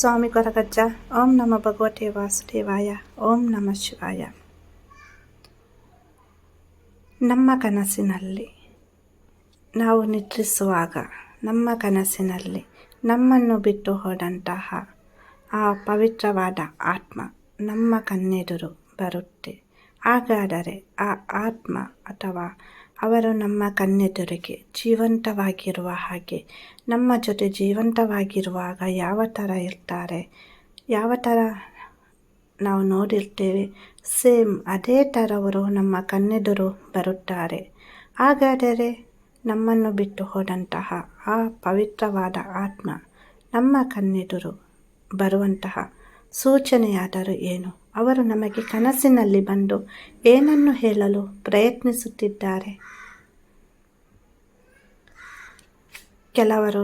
ಸ್ವಾಮಿ ಕೊರಗಜ್ಜ ಓಂ ನಮ ಭಗವತೆ ವಾಸುದೇವಾಯ ಓಂ ನಮ ಶಿವಾಯ ನಮ್ಮ ಕನಸಿನಲ್ಲಿ ನಾವು ನಿದ್ರಿಸುವಾಗ ನಮ್ಮ ಕನಸಿನಲ್ಲಿ ನಮ್ಮನ್ನು ಬಿಟ್ಟು ಹೋದಂತಹ ಆ ಪವಿತ್ರವಾದ ಆತ್ಮ ನಮ್ಮ ಕಣ್ಣೆದುರು ಬರುತ್ತೆ. ಹಾಗಾದರೆ ಆ ಆತ್ಮ ಅಥವಾ ಅವರು ನಮ್ಮ ಕಣ್ಣೆದುರಿಗೆ ಜೀವಂತವಾಗಿರುವ ಹಾಗೆ, ನಮ್ಮ ಜೊತೆ ಜೀವಂತವಾಗಿರುವಾಗ ಯಾವ ಥರ ಇರ್ತಾರೆ? ಯಾವ ಥರ ನಾವು ನೋಡಿರ್ತೇವೆ? ಸೇಮ್ ಅದೇ ಥರವರು ನಮ್ಮ ಕಣ್ಣೆದುರು ಬರುತ್ತಾರೆ. ಹಾಗಾದರೆ ನಮ್ಮನ್ನು ಬಿಟ್ಟು ಹೋದಂತಹ ಆ ಪವಿತ್ರವಾದ ಆತ್ಮ ನಮ್ಮ ಕಣ್ಣೆದುರು ಬರುವಂತಹ ಸೂಚನೆಯಾದರೂ ಏನು? ಅವರು ನಮಗೆ ಕನಸಿನಲ್ಲಿ ಬಂದು ಏನನ್ನು ಹೇಳಲು ಪ್ರಯತ್ನಿಸುತ್ತಿದ್ದಾರೆ? ಕೆಲವರು,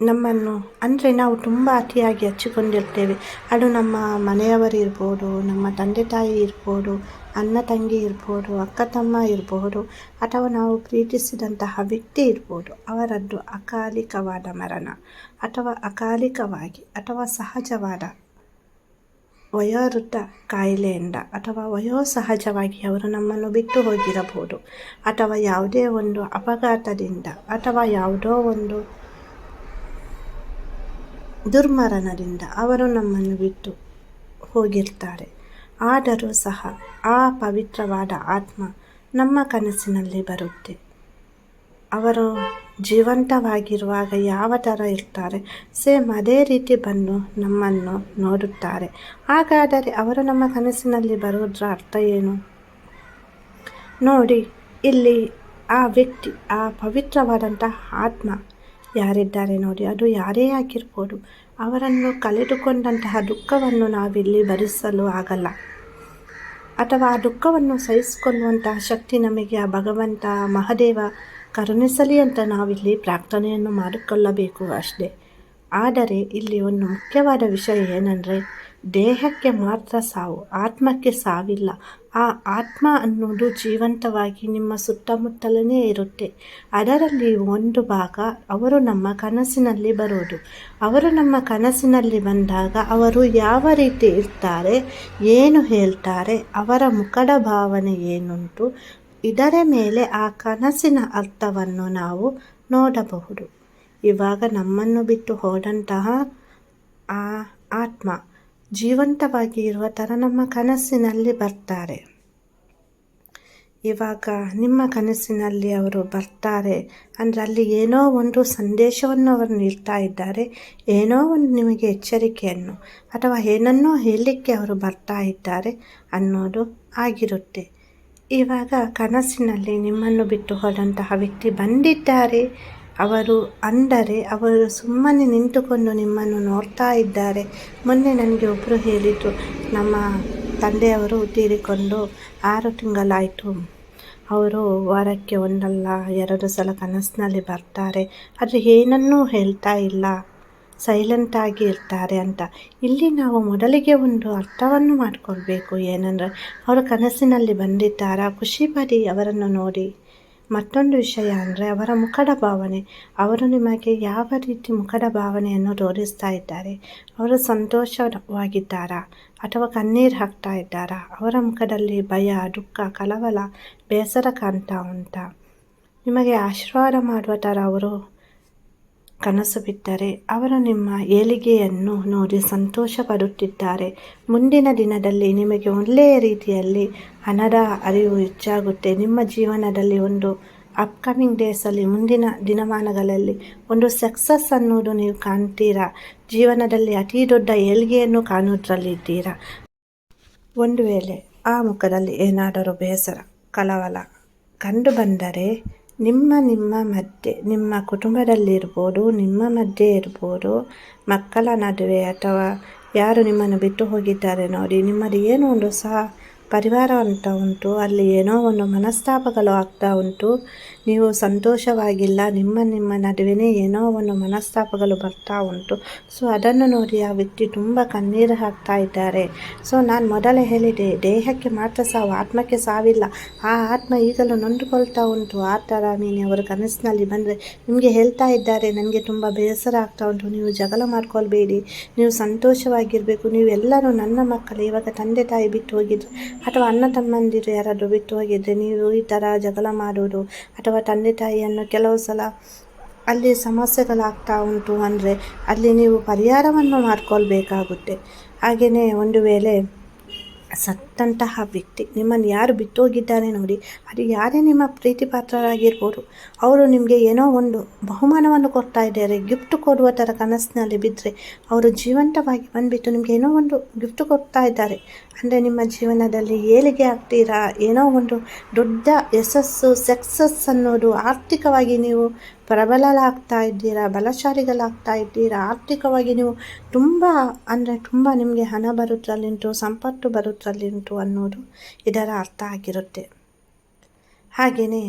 ನಮ್ಮನ್ನು, ಅಂದರೆ ನಾವು ತುಂಬ ಅತಿಯಾಗಿ ಹಚ್ಚಿಕೊಂಡಿರ್ತೇವೆ. ಅದು ನಮ್ಮ ಮನೆಯವರಿರ್ಬೋದು ನಮ್ಮ ತಂದೆ ತಾಯಿ ಇರ್ಬೋದು, ಅಣ್ಣ ತಂಗಿ ಇರ್ಬೋದು, ಅಕ್ಕ ತಮ್ಮ ಇರಬಹುದು ಅಥವಾ ನಾವು ಪ್ರೀತಿಸಿದಂತಹ ವ್ಯಕ್ತಿ ಇರ್ಬೋದು, ಅವರದ್ದು ಅಕಾಲಿಕವಾದ ಮರಣ, ಅಥವಾ ಅಕಾಲಿಕವಾಗಿ, ಅಥವಾ ಸಹಜವಾದ ವಯೋವೃದ್ಧ ಕಾಯಿಲೆಯಿಂದ ಅಥವಾ ವಯೋಸಹಜವಾಗಿ ಅವರು ನಮ್ಮನ್ನು ಬಿಟ್ಟು ಹೋಗಿರಬಹುದು. ಅಥವಾ ಯಾವುದೇ ಒಂದು ಅಪಘಾತದಿಂದ ಅಥವಾ ಯಾವುದೋ ಒಂದು ದುರ್ಮರಣದಿಂದ ಅವರು ನಮ್ಮನ್ನು ಬಿಟ್ಟು ಹೋಗಿರ್ತಾರೆ. ಆದರೂ ಸಹ ಆ ಪವಿತ್ರವಾದ ಆತ್ಮ ನಮ್ಮ ಕನಸಿನಲ್ಲಿ ಬರುತ್ತೆ. ಅವರು ಜೀವಂತವಾಗಿರುವಾಗ ಯಾವ ಥರ ಇರ್ತಾರೆ? ಸೇಮ್ ಅದೇ ರೀತಿ ಬಂದು ನಮ್ಮನ್ನು ನೋಡುತ್ತಾರೆ. ಹಾಗಾದರೆ ಅವರು ನಮ್ಮ ಕನಸಿನಲ್ಲಿ ಬರುವುದರ ಅರ್ಥ ಏನು? ನೋಡಿ, ಇಲ್ಲಿ ಆ ವ್ಯಕ್ತಿ, ಆ ಪವಿತ್ರವಾದಂಥ ಆತ್ಮ ಯಾರಿದ್ದಾರೆ ನೋಡಿ, ಅದು ಯಾರೇ ಆಗಿರ್ಬೋದು, ಅವರನ್ನು ಕಳೆದುಕೊಂಡಂತಹ ದುಃಖವನ್ನು ನಾವಿಲ್ಲಿ ಭರಿಸಲು ಆಗಲ್ಲ. ಅಥವಾ ಆ ದುಃಖವನ್ನು ಸಹಿಸಿಕೊಳ್ಳುವಂತಹ ಶಕ್ತಿ ನಮಗೆ ಆ ಭಗವಂತ ಮಹದೇವ ಕರುಣಿಸಲಿ ಅಂತ ನಾವಿಲ್ಲಿ ಪ್ರಾರ್ಥನೆಯನ್ನು ಮಾಡಿಕೊಳ್ಳಬೇಕು ಅಷ್ಟೇ. ಆದರೆ ಇಲ್ಲಿ ಒಂದು ಮುಖ್ಯವಾದ ವಿಷಯ ಏನಂದರೆ, ದೇಹಕ್ಕೆ ಮಾತ್ರ ಸಾವು, ಆತ್ಮಕ್ಕೆ ಸಾವಿಲ್ಲ. ಆ ಆತ್ಮ ಅನ್ನೋದು ಜೀವಂತವಾಗಿ ನಿಮ್ಮ ಸುತ್ತಮುತ್ತಲೇ ಇರುತ್ತೆ. ಅದರಲ್ಲಿ ಒಂದು ಭಾಗ ಅವರು ನಮ್ಮ ಕನಸಿನಲ್ಲಿ ಬರೋದು. ಅವರು ನಮ್ಮ ಕನಸಿನಲ್ಲಿ ಬಂದಾಗ ಅವರು ಯಾವ ರೀತಿ ಇರ್ತಾರೆ, ಏನು ಹೇಳ್ತಾರೆ, ಅವರ ಮುಖದ ಭಾವನೆ ಏನುಂಟು ಇದರ ಮೇಲೆ ಆ ಕನಸಿನ ಅರ್ಥವನ್ನು ನಾವು ನೋಡಬಹುದು. ಇವಾಗ ನಮ್ಮನ್ನು ಬಿಟ್ಟು ಹೋದಂತಹ ಆ ಆತ್ಮ ಜೀವಂತವಾಗಿ ಇರುವ ಥರ ನಮ್ಮ ಕನಸಿನಲ್ಲಿ ಬರ್ತಾರೆ. ಇವಾಗ ನಿಮ್ಮ ಕನಸಿನಲ್ಲಿ ಅವರು ಬರ್ತಾರೆ ಅಂದರೆ ಅಲ್ಲಿ ಏನೋ ಒಂದು ಸಂದೇಶವನ್ನು ಅವರು ನೀಡ್ತಾ ಇದ್ದಾರೆ, ಏನೋ ಒಂದು ನಿಮಗೆ ಎಚ್ಚರಿಕೆಯನ್ನು ಅಥವಾ ಏನನ್ನೋ ಹೇಳಲಿಕ್ಕೆ ಅವರು ಬರ್ತಾ ಇದ್ದಾರೆ ಅನ್ನೋದು ಆಗಿರುತ್ತೆ. ಇವಾಗ ಕನಸಿನಲ್ಲಿ ನಿಮ್ಮನ್ನು ಬಿಟ್ಟು ಹೋದಂತಹ ವ್ಯಕ್ತಿ ಬಂದಿದ್ದಾರೆ. ಅವರು ಅಂದರೆ ಅವರು ಸುಮ್ಮನೆ ನಿಂತುಕೊಂಡು ನಿಮ್ಮನ್ನು ನೋಡ್ತಾ ಇದ್ದಾರೆ. ಮೊನ್ನೆ ನನಗೆ ಒಬ್ಬರು ಹೇಳಿದ್ದು ನಮ್ಮ ತಂದೆಯವರು ತೀರಿಕೊಂಡು ಆರು ತಿಂಗಳಾಯಿತು. ಅವರು ವಾರಕ್ಕೆ ಒಂದಲ್ಲ, ಎರಡು ಸಲ ಕನಸಿನಲ್ಲಿ ಬರ್ತಾರೆ. ಆದರೆ ಏನನ್ನೂ ಹೇಳ್ತಾ ಇಲ್ಲ. ಸೈಲೆಂಟಾಗಿ ಇರ್ತಾರೆ ಅಂತ. ಇಲ್ಲಿ ನಾವು ಮೊದಲಿಗೆ ಒಂದು ಅರ್ಥವನ್ನು ಮಾಡಿಕೊಳ್ಬೇಕು. ಏನಂದರೆ, ಅವರ ಕನಸಿನಲ್ಲಿ ಬಂದಿದ್ದಾರಾ? ಖುಷಿ ಪಡಿ ಅವರನ್ನು ನೋಡಿ. ಮತ್ತೊಂದು ವಿಷಯ ಅಂದರೆ, ಅವರ ಮುಖದ ಭಾವನೆ. ಅವರು ನಿಮಗೆ ಯಾವ ರೀತಿ ಮುಖದ ಭಾವನೆಯನ್ನು ತೋರಿಸ್ತಾ ಇದ್ದಾರೆ? ಅವರು ಸಂತೋಷವಾಗಿದ್ದಾರಾ? ಅಥವಾ ಕಣ್ಣೀರು ಹಾಕ್ತಾ ಇದ್ದಾರಾ? ಅವರ ಮುಖದಲ್ಲಿ ಭಯ, ದುಃಖ ಕಲವಲ ಬೇಸರ ಕಾಣ್ತಾ ಉಂಟಾ? ನಿಮಗೆ ಆಶೀರ್ವಾದ ಮಾಡುವ ಥರ ಅವರು ಕನಸು ಬಿಟ್ಟರೆ ಅವರು ನಿಮ್ಮ ಏಳಿಗೆಯನ್ನು ನೋಡಿ ಸಂತೋಷ ಪಡುತ್ತಿದ್ದಾರೆ ಮುಂದಿನ ದಿನದಲ್ಲಿ ನಿಮಗೆ ಒಳ್ಳೆಯ ರೀತಿಯಲ್ಲಿ ಹಣದ ಅರಿವು ಹೆಚ್ಚಾಗುತ್ತೆ. ನಿಮ್ಮ ಜೀವನದಲ್ಲಿ ಒಂದು ಅಪ್ಕಮಿಂಗ್ ಡೇಸಲ್ಲಿ ಮುಂದಿನ ದಿನಮಾನಗಳಲ್ಲಿ ಒಂದು ಸಕ್ಸಸ್ ಅನ್ನೋದು ನೀವು ಕಾಣ್ತೀರಾ? ಜೀವನದಲ್ಲಿ ಅತಿ ದೊಡ್ಡ ಏಳಿಗೆಯನ್ನು ಕಾಣುವುದರಲ್ಲಿದ್ದೀರಾ ಒಂದು ವೇಳೆ ಆ ಮುಖದಲ್ಲಿ ಏನಾದರೂ ಬೇಸರ ಕಲವಲ ಕಂಡು ಬಂದರೆ ನಿಮ್ಮ ನಿಮ್ಮ ಮಧ್ಯೆ, ನಿಮ್ಮ ಕುಟುಂಬದಲ್ಲಿರ್ಬೋದು, ನಿಮ್ಮ ಮಧ್ಯೆ ಇರ್ಬೋದು, ಮಕ್ಕಳ ನಡುವೆ ಅಥವಾ ಯಾರು ನಿಮ್ಮನ್ನು ಬಿಟ್ಟು ಹೋಗಿದ್ದಾರೆ ನೋಡಿ ನಿಮ್ಮದು ಏನು ಒಂದು ಸಹ ಪರಿವಾರ ಅಂತ ಉಂಟು. ಅಲ್ಲಿ ಏನೋ ಒಂದು ಮನಸ್ತಾಪಗಳು ಆಗ್ತಾ ಉಂಟು. ನೀವು ಸಂತೋಷವಾಗಿಲ್ಲ. ನಿಮ್ಮ ನಿಮ್ಮ ನಡುವೆನೇ ಏನೋ ಒಂದು ಮನಸ್ತಾಪಗಳು ಬರ್ತಾ ಉಂಟು. ಸೊ ಅದನ್ನು ನೋಡಿ ಆ ವ್ಯಕ್ತಿ ತುಂಬ ಕಣ್ಣೀರು ಹಾಕ್ತಾ ಇದ್ದಾರೆ. ಸೊ ನಾನು ಮೊದಲೇ ಹೇಳಿದೆ, ದೇಹಕ್ಕೆ ಮಾತ್ರ ಸಾವು, ಆತ್ಮಕ್ಕೆ ಸಾವಿಲ್ಲ. ಆ ಆತ್ಮ ಈಗಲೂ ನೊಂದುಕೊಳ್ತಾ ಉಂಟು. ಆ ಥರ ನೀನು ಅವರ ಕನಸಿನಲ್ಲಿ ಬಂದರೆ ನಿಮಗೆ ಹೇಳ್ತಾ ಇದ್ದಾರೆ, ನನಗೆ ತುಂಬ ಬೇಸರ ಆಗ್ತಾ ಉಂಟು. ನೀವು ಜಗಳ ಮಾಡ್ಕೊಳ್ಬೇಡಿ. ನೀವು ಸಂತೋಷವಾಗಿರಬೇಕು. ನೀವೆಲ್ಲರೂ ನನ್ನ ಮಕ್ಕಳು. ಇವಾಗ ತಂದೆ ತಾಯಿ ಬಿಟ್ಟು ಹೋಗಿದ್ರು ಅಥವಾ ಅಣ್ಣ ತಮ್ಮಂದಿರು ಯಾರಾದರೂ ಬಿಟ್ಟು ಹೋಗಿದ್ದರೆ ನೀವು ಈ ಥರ ಜಗಳ ಮಾಡೋದು ಅಥವಾ ತಂದೆ ತಾಯಿಯನ್ನು ಕೆಲವು ಸಲ ಅಲ್ಲಿ ಸಮಸ್ಯೆಗಳಾಗ್ತಾ ಉಂಟು ಅಂದರೆ ಅಲ್ಲಿ ನೀವು ಪರಿಹಾರವನ್ನು ಮಾಡ್ಕೊಳ್ಬೇಕಾಗುತ್ತೆ. ಹಾಗೆಯೇ ಒಂದು ವೇಳೆ ಸತ್ತಂತಹ ವ್ಯಕ್ತಿ. ನಿಮ್ಮನ್ನು ಯಾರು ಬಿತ್ತೋಗಿದ್ದಾರೆ ನೋಡಿ. ಅದು ಯಾರೇ ನಿಮ್ಮ ಪ್ರೀತಿ ಪಾತ್ರರಾಗಿರ್ಬೋದು ಅವರು ನಿಮಗೆ ಏನೋ ಒಂದು ಬಹುಮಾನವನ್ನು ಕೊಡ್ತಾ ಇದ್ದಾರೆ. ಗಿಫ್ಟ್ ಕೊಡುವ ಥರ ಕನಸಿನಲ್ಲಿ ಬಿದ್ದರೆ ಅವರು ಜೀವಂತವಾಗಿ ಬಂದುಬಿಟ್ಟು ನಿಮಗೆ ಏನೋ ಒಂದು ಗಿಫ್ಟ್ ಕೊಡ್ತಾ ಇದ್ದಾರೆ. ಅಂದರೆ ನಿಮ್ಮ ಜೀವನದಲ್ಲಿ ಏಳಿಗೆ ಆಗ್ತೀರಾ? ಏನೋ ಒಂದು ದೊಡ್ಡ ಯಶಸ್ಸು, ಸಕ್ಸಸ್ ಅನ್ನೋದು ಆರ್ಥಿಕವಾಗಿ ನೀವು ಪ್ರಬಲರಾಗ್ತಾ ಇದ್ದೀರಾ ಬಲಶಾಲಿಗಳಾಗ್ತಾ ಇದ್ದೀರಾ ಆರ್ಥಿಕವಾಗಿ ನೀವು ತುಂಬ, ಅಂದರೆ ತುಂಬ ನಿಮಗೆ ಹಣ ಬರುತ್ತಲ್ಲಿಂಟು ಸಂಪತ್ತು ಬರುತ್ತಲ್ಲಿಂಟು ಅನ್ನೋದು ಇದರ ಅರ್ಥ ಆಗಿರುತ್ತೆ. ಹಾಗೆಯೇ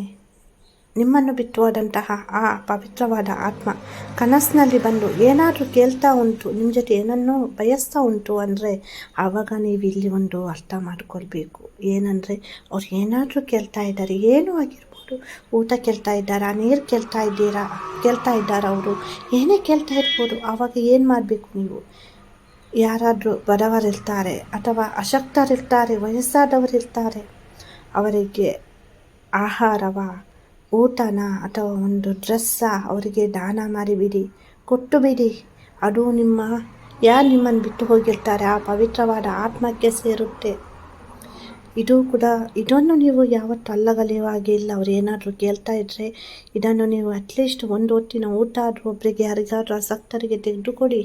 ನಿಮ್ಮನ್ನು ಬಿಟ್ಟು ಹೋದಂತಹ ಆ ಪವಿತ್ರವಾದ ಆತ್ಮ ಕನಸಿನಲ್ಲಿ ಬಂದು ಏನಾದರೂ ಕೇಳ್ತಾ ಉಂಟು ನಿಮ್ಮ ಜೊತೆ ಏನನ್ನೋ ಬಯಸ್ತಾ ಉಂಟು ಅಂದರೆ ಆವಾಗ ನೀವು ಇಲ್ಲಿ ಒಂದು ಅರ್ಥ ಮಾಡ್ಕೊಳ್ಬೇಕು. ಏನಂದರೆ ಅವ್ರು ಏನಾದರೂ ಕೇಳ್ತಾ ಇದ್ದಾರೆ, ಏನೂ ಆಗಿರ್ಬೋದು ಊಟ ಕೇಳ್ತಾ ಇದ್ದಾರಾ? ನೀರು ಕೇಳ್ತಾ ಇದ್ದೀರಾ? ಕೇಳ್ತಾ ಇದ್ದಾರಾ ಅವರು? ಏನೇ ಕೇಳ್ತಾ ಇರ್ಬೋದು, ಆವಾಗ ಏನು ಮಾಡಬೇಕು ನೀವು? ಯಾರಾದರೂ ಬಡವರಿರ್ತಾರೆ ಅಥವಾ ಅಶಕ್ತರಿರ್ತಾರೆ ವಯಸ್ಸಾದವರಿರ್ತಾರೆ ಅವರಿಗೆ ಆಹಾರವ, ಊಟನ ಅಥವಾ ಒಂದು ಡ್ರೆಸ್ಸ ಅವರಿಗೆ ದಾನ ಮಾಡಿಬಿಡಿ ಕೊಟ್ಟು ಬಿಡಿ ಅದು ನಿಮ್ಮ, ಯಾರು ನಿಮ್ಮನ್ನು ಬಿಟ್ಟು ಹೋಗಿರ್ತಾರೆ? ಆ ಪವಿತ್ರವಾದ ಆತ್ಮಕ್ಕೆ ಸೇರುತ್ತೆ. ಇದು ಕೂಡ, ಇದನ್ನು ನೀವು ಯಾವತ್ತು ಅಲ್ಲಗಲಿಯುವಾಗೆ ಇಲ್ಲ ಅವ್ರು ಏನಾದರೂ ಕೇಳ್ತಾ ಇದ್ದರೆ ಇದನ್ನು ನೀವು ಅಟ್ಲೀಸ್ಟ್ ಒಂದು ಹೊತ್ತಿನ ಊಟ ಆದರೂ ಒಬ್ಬರಿಗೆ ಯಾರಿಗಾದರೂ ಆಸಕ್ತರಿಗೆ ತೆಗೆದುಕೊಡಿ.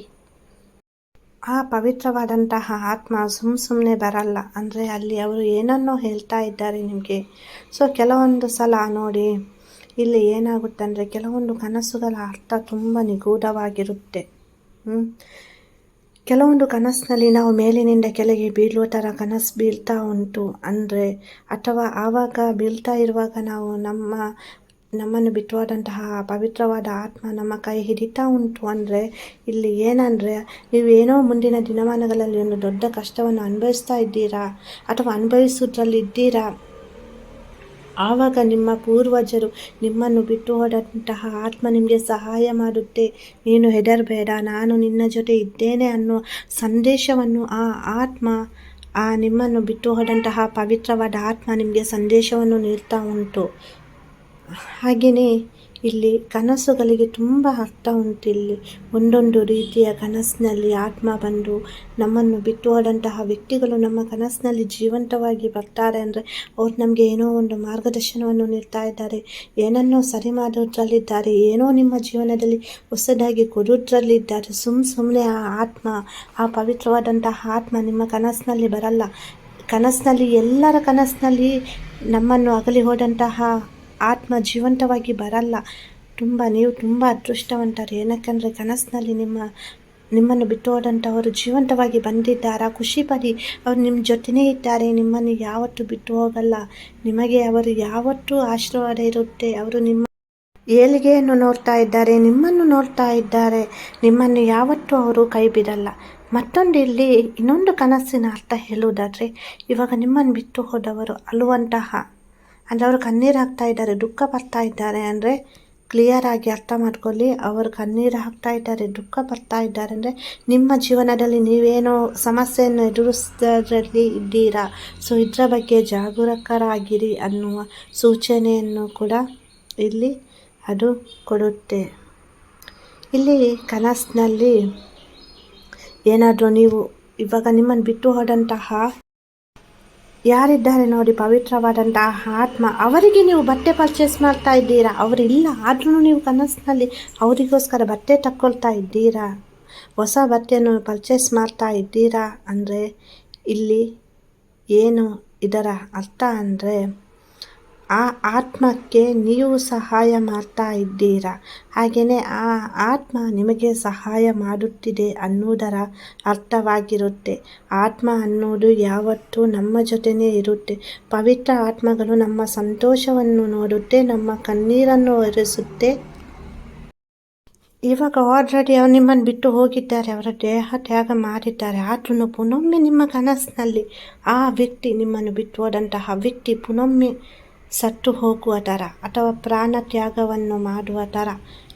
ಆ ಪವಿತ್ರವಾದಂತಹ ಆತ್ಮ ಸುಮ್ ಸುಮ್ಮನೆ ಬರಲ್ಲ. ಅಂದರೆ ಅಲ್ಲಿ ಅವರು ಏನನ್ನೋ ಹೇಳ್ತಾ ಇದ್ದಾರೆ ನಿಮಗೆ. ಸೊ ಕೆಲವೊಂದು ಸಲ ನೋಡಿ, ಇಲ್ಲಿ ಏನಾಗುತ್ತೆ ಅಂದರೆ ಕೆಲವೊಂದು ಕನಸುಗಳ ಅರ್ಥ ತುಂಬ ನಿಗೂಢವಾಗಿರುತ್ತೆ. ಕೆಲವೊಂದು ಕನಸಿನಲ್ಲಿ ನಾವು ಮೇಲಿನಿಂದ ಕೆಳಗೆ ಬೀಳುವ ಥರ ಕನಸು ಬೀಳ್ತಾ ಉಂಟು. ಅಂದರೆ, ಅಥವಾ ಆವಾಗ ಬೀಳ್ತಾ ಇರುವಾಗ ನಾವು ನಮ್ಮ, ನಮ್ಮನ್ನು ಬಿಟ್ಟುವಾದಂತಹ ಪವಿತ್ರವಾದ ಆತ್ಮ ನಮ್ಮ ಕೈ ಹಿಡಿತಾ ಉಂಟು. ಅಂದರೆ, ಇಲ್ಲಿ ಏನಂದರೆ ನೀವೇನೋ ಮುಂದಿನ ದಿನಮಾನಗಳಲ್ಲಿ ಒಂದು ದೊಡ್ಡ ಕಷ್ಟವನ್ನು ಅನುಭವಿಸ್ತಾ ಇದ್ದೀರಾ, ಅಥವಾ ಅನುಭವಿಸೋದ್ರಲ್ಲಿ ಇದ್ದೀರಾ ಆವಾಗ ನಿಮ್ಮ ಪೂರ್ವಜರು ನಿಮ್ಮನ್ನು ಬಿಟ್ಟು ಹೋದಂತಹ ಆತ್ಮ ನಿಮಗೆ ಸಹಾಯ ಮಾಡುತ್ತೆ. ನೀನು ಹೆದರಬೇಡ, ನಾನು ನಿನ್ನ ಜೊತೆ ಇದ್ದೇನೆ ಅನ್ನುವ ಸಂದೇಶವನ್ನು ಆ ಆತ್ಮ, ಆ ನಿಮ್ಮನ್ನು ಬಿಟ್ಟು ಹೋದಂತಹ ಪವಿತ್ರವಾದ ಆತ್ಮ ನಿಮಗೆ ಸಂದೇಶವನ್ನು ನೀಡ್ತಾ ಉಂಟು. ಹಾಗೆಯೇ ಇಲ್ಲಿ ಕನಸುಗಳಿಗೆ ತುಂಬ ಅರ್ಥ ಉಂಟು ಇಲ್ಲಿ. ಒಂದೊಂದು ರೀತಿಯ ಕನಸಿನಲ್ಲಿ ಆತ್ಮ ಬಂದು ನಮ್ಮನ್ನು ಬಿಟ್ಟು ಹೋದಂತಹ ವ್ಯಕ್ತಿಗಳು ನಮ್ಮ ಕನಸಿನಲ್ಲಿ ಜೀವಂತವಾಗಿ ಬರ್ತಾರೆ ಅಂದರೆ ಅವ್ರು ನಮಗೆ ಏನೋ ಒಂದು ಮಾರ್ಗದರ್ಶನವನ್ನು ನೀಡ್ತಾ ಇದ್ದಾರೆ. ಏನನ್ನೋ ಸರಿ ಮಾಡೋದ್ರಲ್ಲಿದ್ದಾರೆ, ಏನೋ ನಿಮ್ಮ ಜೀವನದಲ್ಲಿ ಹೊಸದಾಗಿ ಕೊಡೋದ್ರಲ್ಲಿದ್ದಾರೆ. ಸುಮ್ಮ ಸುಮ್ಮನೆ ಆ ಆತ್ಮ, ಆ ಪವಿತ್ರವಾದಂತಹ ಆತ್ಮ ನಿಮ್ಮ ಕನಸಿನಲ್ಲಿ ಬರಲ್ಲ. ಕನಸಿನಲ್ಲಿ, ಎಲ್ಲರ ಕನಸಿನಲ್ಲಿ ನಮ್ಮನ್ನು ಅಗಲಿ ಹೋದಂತಹ ಆತ್ಮ ಜೀವಂತವಾಗಿ ಬರಲ್ಲ. ತುಂಬ ನೀವು ತುಂಬ ಅದೃಷ್ಟವಂತರು. ಏನಕ್ಕಂದರೆ ಕನಸಿನಲ್ಲಿ ನಿಮ್ಮ, ನಿಮ್ಮನ್ನು ಬಿಟ್ಟು ಹೋದಂಥವರು ಜೀವಂತವಾಗಿ ಬಂದಿದ್ದಾರಾ. ಖುಷಿ ಪಡಿ ಅವರು ನಿಮ್ಮ ಜೊತೆನೇ ಇದ್ದಾರೆ. ನಿಮ್ಮನ್ನು ಯಾವತ್ತೂ ಬಿಟ್ಟು ಹೋಗಲ್ಲ. ನಿಮಗೆ ಅವರು ಯಾವತ್ತೂ ಆಶೀರ್ವಾದ ಇರುತ್ತೆ. ಅವರು ನಿಮ್ಮ ಏಳಿಗೆಯನ್ನು ನೋಡ್ತಾ ಇದ್ದಾರೆ. ನಿಮ್ಮನ್ನು ನೋಡ್ತಾ ಇದ್ದಾರೆ. ನಿಮ್ಮನ್ನು ಯಾವತ್ತೂ ಅವರು ಕೈ ಬಿಡಲ್ಲ. ಮತ್ತೊಂದು ಇಲ್ಲಿ ಇನ್ನೊಂದು ಕನಸಿನ ಅರ್ಥ ಹೇಳುವುದಾದರೆ, ಇವಾಗ ನಿಮ್ಮನ್ನು ಬಿಟ್ಟು ಹೋದವರು ಅಳುವಂತಹ ಅಂದರೆ ಅವರು ಕಣ್ಣೀರು ಹಾಕ್ತಾ ಇದ್ದಾರೆ, ದುಃಖ ಬರ್ತಾ ಇದ್ದಾರೆ ಅಂದರೆ ಕ್ಲಿಯರ್ ಆಗಿ ಅರ್ಥ ಮಾಡ್ಕೊಳ್ಳಿ, ಅವರು ಕಣ್ಣೀರು ಹಾಕ್ತಾ ಇದ್ದಾರೆ, ದುಃಖ ಪಡ್ತಾ ಇದ್ದಾರೆ ಅಂದರೆ ನಿಮ್ಮ ಜೀವನದಲ್ಲಿ ನೀವೇನೋ ಸಮಸ್ಯೆಯನ್ನು ಎದುರಿಸೋದ್ರಲ್ಲಿ ಇದ್ದೀರಾ? ಸೊ ಇದರ ಬಗ್ಗೆ ಜಾಗರೂಕರಾಗಿರಿ ಅನ್ನುವ ಸೂಚನೆಯನ್ನು ಕೂಡ ಇಲ್ಲಿ ಅದು ಕೊಡುತ್ತೆ. ಇಲ್ಲಿ ಕನಸಿನಲ್ಲಿ ಏನಾದರೂ ನೀವು ಇವಾಗ ನಿಮ್ಮನ್ನು ಬಿಟ್ಟು ಹೋದಂತಹ ಯಾರಿದ್ದಾರೆ ನೋಡಿ ಪವಿತ್ರವಾದಂತಹ ಆತ್ಮ. ಅವರಿಗೆ ನೀವು ಬಟ್ಟೆ ಪರ್ಚೇಸ್ ಮಾಡ್ತಾ ಇದ್ದೀರಾ? ಅವರಿಲ್ಲ. ಆದ್ರೂ ನೀವು ಕನಸಿನಲ್ಲಿ ಅವರಿಗೋಸ್ಕರ ಬಟ್ಟೆ ತಕ್ಕೊಳ್ತಾ ಇದ್ದೀರಾ? ಹೊಸ ಬಟ್ಟೆಯನ್ನು ಪರ್ಚೇಸ್ ಮಾಡ್ತಾ ಇದ್ದೀರಾ? ಅಂದರೆ ಇಲ್ಲಿ ಏನು ಇದರ ಅರ್ಥ ಅಂದರೆ ಆ ಆತ್ಮಕ್ಕೆ ನೀವು ಸಹಾಯ ಮಾಡ್ತಾ ಇದ್ದೀರಾ? ಹಾಗೆಯೇ ಆ ಆತ್ಮ ನಿಮಗೆ ಸಹಾಯ ಮಾಡುತ್ತಿದೆ ಅನ್ನುವುದರ ಅರ್ಥವಾಗಿರುತ್ತೆ. ಆತ್ಮ ಅನ್ನೋದು ಯಾವತ್ತೂ ನಮ್ಮ ಜೊತೆನೇ ಇರುತ್ತೆ. ಪವಿತ್ರ ಆತ್ಮಗಳು ನಮ್ಮ ಸಂತೋಷವನ್ನು ನೋಡುತ್ತೆ, ನಮ್ಮ ಕಣ್ಣೀರನ್ನು ಒರೆಸುತ್ತೆ. ಇವಾಗ ಆಲ್ರೆಡಿ ಅವ್ರು ನಿಮ್ಮನ್ನು ಬಿಟ್ಟು ಹೋಗಿದ್ದಾರೆ, ಅವರ ದೇಹ ತ್ಯಾಗ ಮಾಡಿದ್ದಾರೆ. ಆದ್ರೂ ಪುನೊಮ್ಮೆ ನಿಮ್ಮ ಕನಸಿನಲ್ಲಿ ಆ ವ್ಯಕ್ತಿ ನಿಮ್ಮನ್ನು ಬಿಟ್ಟು ಹೋದಂತಹ ವ್ಯಕ್ತಿ ಪುನೊಮ್ಮೆ ಸತ್ತು ಹೋಗುವ ಥರ ಅಥವಾ ಪ್ರಾಣ ತ್ಯಾಗವನ್ನು ಮಾಡುವ ಥರ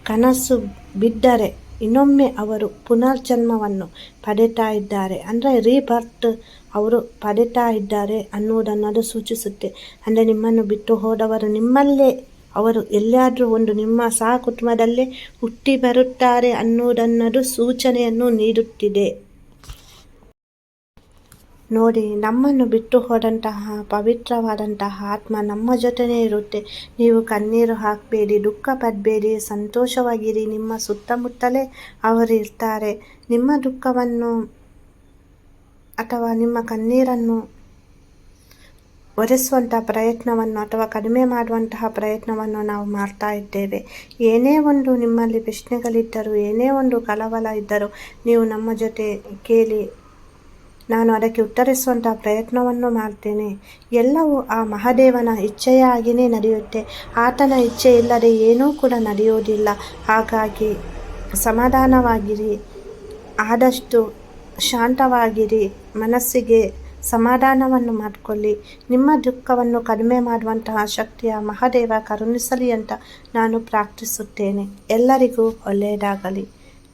ಕನಸು ಬಿದ್ದರೆ ಇನ್ನೊಮ್ಮೆ ಅವರು ಪುನರ್ಜನ್ಮವನ್ನು ಪಡೆತಾ ಇದ್ದಾರೆ. ಅಂದರೆ ರೀಬರ್ತ್ ಅವರು ಪಡೆತಾ ಇದ್ದಾರೆ ಅನ್ನುವುದನ್ನು ಅದು ಸೂಚಿಸುತ್ತೆ. ಅಂದರೆ ನಿಮ್ಮನ್ನು ಬಿಟ್ಟು ಹೋದವರು ನಿಮ್ಮಲ್ಲೇ ಅವರು ಎಲ್ಲಿಯಾದರೂ ಒಂದು ನಿಮ್ಮ ಸಹ ಕುಟುಂಬದಲ್ಲೇ ಹುಟ್ಟಿ ಬರುತ್ತಾರೆ ಅನ್ನುವುದನ್ನದು ಸೂಚನೆಯನ್ನು ನೀಡುತ್ತಿದೆ. ನೋಡಿ, ನಮ್ಮನ್ನು ಬಿಟ್ಟು ಹೋದಂತಹ ಪವಿತ್ರವಾದಂತಹ ಆತ್ಮ ನಮ್ಮ ಜೊತೆನೇ ಇರುತ್ತೆ. ನೀವು ಕಣ್ಣೀರು ಹಾಕಬೇಡಿ, ದುಃಖ ಪಡಬೇಡಿ, ಸಂತೋಷವಾಗಿರಿ. ನಿಮ್ಮ ಸುತ್ತಮುತ್ತಲೇ ಅವರು ಇರ್ತಾರೆ. ನಿಮ್ಮ ದುಃಖವನ್ನು ಅಥವಾ ನಿಮ್ಮ ಕಣ್ಣೀರನ್ನು ಒರೆಸುವಂತಹ ಪ್ರಯತ್ನವನ್ನು ಅಥವಾ ಕಡಿಮೆ ಮಾಡುವಂತಹ ಪ್ರಯತ್ನವನ್ನು ನಾವು ಮಾಡ್ತಾ ಇದ್ದೇವೆ. ಏನೇ ಒಂದು ನಿಮ್ಮಲ್ಲಿ ಪ್ರಶ್ನೆಗಳಿದ್ದರೂ, ಏನೇ ಒಂದು ಕಲವಲ ಇದ್ದರೂ, ನೀವು ನಮ್ಮ ಜೊತೆ ಕೇಳಿ ನಾನು ಅದಕ್ಕೆ ಉತ್ತರಿಸುವಂಥ ಪ್ರಯತ್ನವನ್ನು ಮಾಡ್ತೇನೆ. ಎಲ್ಲವೂ ಆ ಮಹಾದೇವನ ಇಚ್ಛೆಯಾಗಿಯೇ ನಡೆಯುತ್ತೆ. ಆತನ ಇಚ್ಛೆ ಇಲ್ಲದೆ ಏನೂ ಕೂಡ ನಡೆಯೋದಿಲ್ಲ ಹಾಗಾಗಿ ಸಮಾಧಾನವಾಗಿರಿ. ಆದಷ್ಟು ಶಾಂತವಾಗಿರಿ. ಮನಸ್ಸಿಗೆ ಸಮಾಧಾನವನ್ನು ಮಾಡಿಕೊಳ್ಳಿ. ನಿಮ್ಮ ದುಃಖವನ್ನು ಕಡಿಮೆ ಮಾಡುವಂತಹ ಶಕ್ತಿಯ ಮಹಾದೇವ ಕರುಣಿಸಲಿ ಅಂತ ನಾನು ಪ್ರಾರ್ಥಿಸುತ್ತೇನೆ. ಎಲ್ಲರಿಗೂ ಒಳ್ಳೆಯದಾಗಲಿ.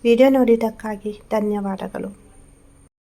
ವಿಡಿಯೋ ನೋಡಿದ್ದಕ್ಕಾಗಿ ಧನ್ಯವಾದಗಳು.